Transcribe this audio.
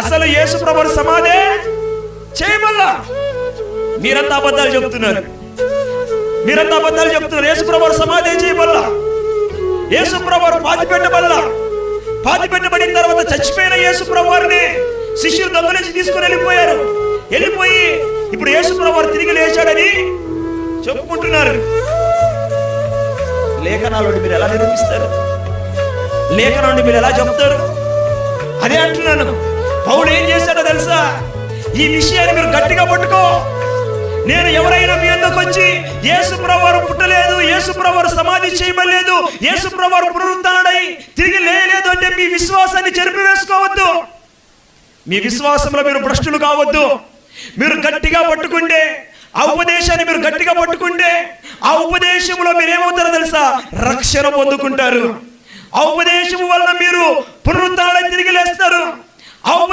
అసలు యేసు ప్రభు సమాధే చేయమల్లా. మీరంతా అబద్ధాలు చెప్తున్నారు. మీరంతా అబద్ధాలు చెప్తున్నారు. యేసు ప్రభు సమాధే చేయమల్లా. యేసు ప్రభు పాతి పెట్టబల్లా పాతి పెట్టబడిన తర్వాత చచ్చిపోయిన యేసు ప్రభువారిని శిష్యులు దొంగలించి తీసుకుని వెళ్ళిపోయారు. వెళ్ళిపోయి ఇప్పుడు యేసు ప్రభు తిరిగి లేచాడని చెప్పుకుంటున్నారు. లేఖనాలు మీరు ఎలా నిరూపిస్తారు? లేఖనాన్ని మీరు ఎలా చెప్తారు? అదే అంటున్నాను. పౌలు ఏం చేశాడో తెలుసా? ఈ విషయాన్ని మీరు గట్టిగా పట్టుకో. నేను ఎవరైనా మీ అందరికి వచ్చి యేసుప్రవారు పుట్టలేదు యేసుప్రవారు సమాధి చేయబడలేదు యేసుప్రవారు ప్రభువారు తిరిగి లేయలేదు అంటే మీ విశ్వాసాన్ని చెరిపివేసుకోవద్దు. మీ విశ్వాసంలో మీరు భ్రష్టులు కావద్దు. మీరు గట్టిగా పట్టుకుంటే ఆ ఉపదేశాన్ని మీరు గట్టిగా పట్టుకుంటే ఆ ఉపదేశంలో మీరు ఏమవుతారో తెలుసా? రక్షణ పొందుకుంటారు. ఆ ఉపదేశం వలన మీరు పునరుద్ధారణ తిరిగి లేస్తారు. How